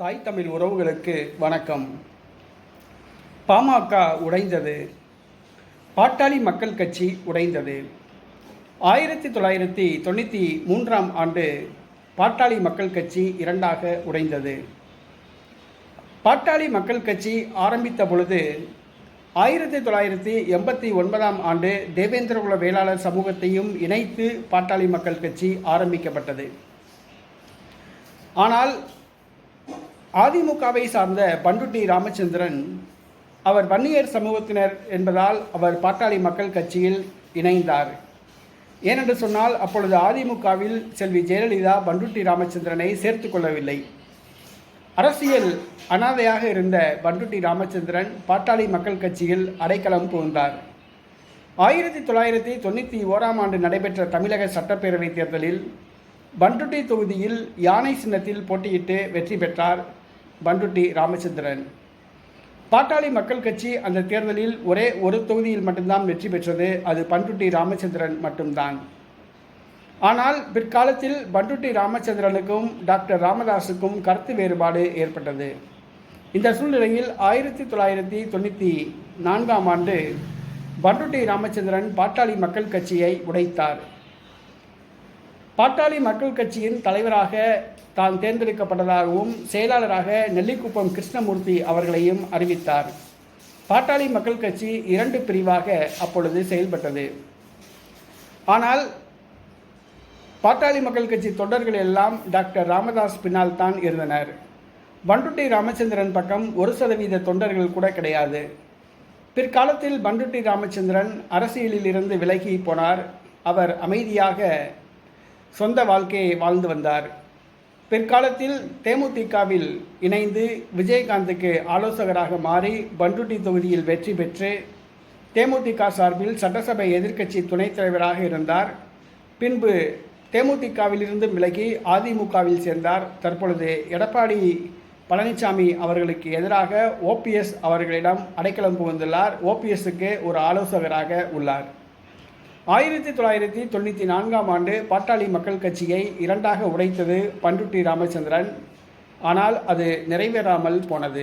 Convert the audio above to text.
தாய் தமிழ் உறவுகளுக்கு வணக்கம். பாமக உடைந்தது. பாட்டாளி மக்கள் கட்சி உடைந்தது. ஆயிரத்தி தொள்ளாயிரத்தி தொண்ணூற்றி மூன்றாம் ஆண்டு பாட்டாளி மக்கள் கட்சி இரண்டாக உடைந்தது. பாட்டாளி மக்கள் கட்சி ஆரம்பித்த பொழுது ஆயிரத்தி தொள்ளாயிரத்தி எண்பத்தி ஒன்பதாம் ஆண்டு தேவேந்திரகுல வேளாளர் சமூகத்தையும் இணைத்து பாட்டாளி மக்கள் கட்சி ஆரம்பிக்கப்பட்டது. ஆனால் அதிமுகவை சார்ந்த பண்டுட்டி ராமச்சந்திரன் அவர் வன்னியர் சமூகத்தினர் என்பதால் அவர் பாட்டாளி மக்கள் கட்சியில் இணைந்தார். ஏனென்று சொன்னால் அப்பொழுது அதிமுகவில் செல்வி ஜெயலலிதா பண்டுட்டி ராமச்சந்திரனை சேர்த்து கொள்ளவில்லை. அரசியல் அனாதையாக இருந்த பண்டுட்டி ராமச்சந்திரன் பாட்டாளி மக்கள் கட்சியில் அடைக்கலம் புகுந்தார். ஆயிரத்தி தொள்ளாயிரத்தி தொண்ணூற்றி ஓராம் ஆண்டு நடைபெற்ற தமிழக சட்டப்பேரவைத் தேர்தலில் பண்டுட்டி தொகுதியில் யானை சின்னத்தில் போட்டியிட்டு வெற்றி பெற்றார் பண்டுட்டி ராமச்சந்திரன். பாட்டாளி மக்கள் கட்சி அந்த தேர்தலில் ஒரே ஒரு தொகுதியில் மட்டும்தான் வெற்றி பெற்றது. அது பண்டுட்டி ராமச்சந்திரன் மட்டும்தான். ஆனால் பிற்காலத்தில் பண்டுட்டி ராமச்சந்திரனுக்கும் டாக்டர் ராமதாஸுக்கும் கருத்து வேறுபாடு ஏற்பட்டது. இந்த சூழ்நிலையில் ஆயிரத்தி தொள்ளாயிரத்தி தொண்ணூற்றி நான்காம் ஆண்டு பண்டுட்டி ராமச்சந்திரன் பாட்டாளி மக்கள் கட்சியை உடைத்தார். பாட்டாளி மக்கள் கட்சியின் தலைவராக தான் தேர்ந்தெடுக்கப்பட்டதாகவும் செயலாளராக நெல்லிக்குப்பம் கிருஷ்ணமூர்த்தி அவர்களையும் அறிவித்தார். பாட்டாளி மக்கள் கட்சி இரண்டு பிரிவாக அப்பொழுது செயல்பட்டது. ஆனால் பாட்டாளி மக்கள் கட்சி தொண்டர்கள் எல்லாம் டாக்டர் ராமதாஸ் பின்னால் தான் இருந்தனர். பண்டுட்டி ராமச்சந்திரன் பக்கம் ஒரு சதவீத தொண்டர்கள் கூட கிடையாது. பிற்காலத்தில் பண்டுட்டி ராமச்சந்திரன் அரசியலில் இருந்து விலகி போனார். அவர் அமைதியாக சொந்த வாழ்க்கையை வாழ்ந்து வந்தார். பிற்காலத்தில் தேமுதிகவில் இணைந்து விஜயகாந்துக்கு ஆலோசகராக மாறி பண்டுட்டி தொகுதியில் வெற்றி பெற்று தேமுதிக சார்பில் சட்டசபை எதிர்க்கட்சி துணைத் தலைவராக இருந்தார். பின்பு தேமுதிகவிலிருந்து விலகி அதிமுகவில் சேர்ந்தார். தற்பொழுது எடப்பாடி பழனிசாமி அவர்களுக்கு எதிராக ஓபிஎஸ் அவர்களிடம் அடைக்கலம் புகுந்துள்ளார். ஓபிஎஸ்க்கு ஒரு ஆலோசகராக உள்ளார். ஆயிரத்தி தொள்ளாயிரத்தி தொண்ணூற்றி நான்காம் ஆண்டு பாட்டாளி மக்கள் கட்சியை இரண்டாக உடைத்தது பண்டுட்டி ராமச்சந்திரன். ஆனால் அது நிறைவேறாமல் போனது.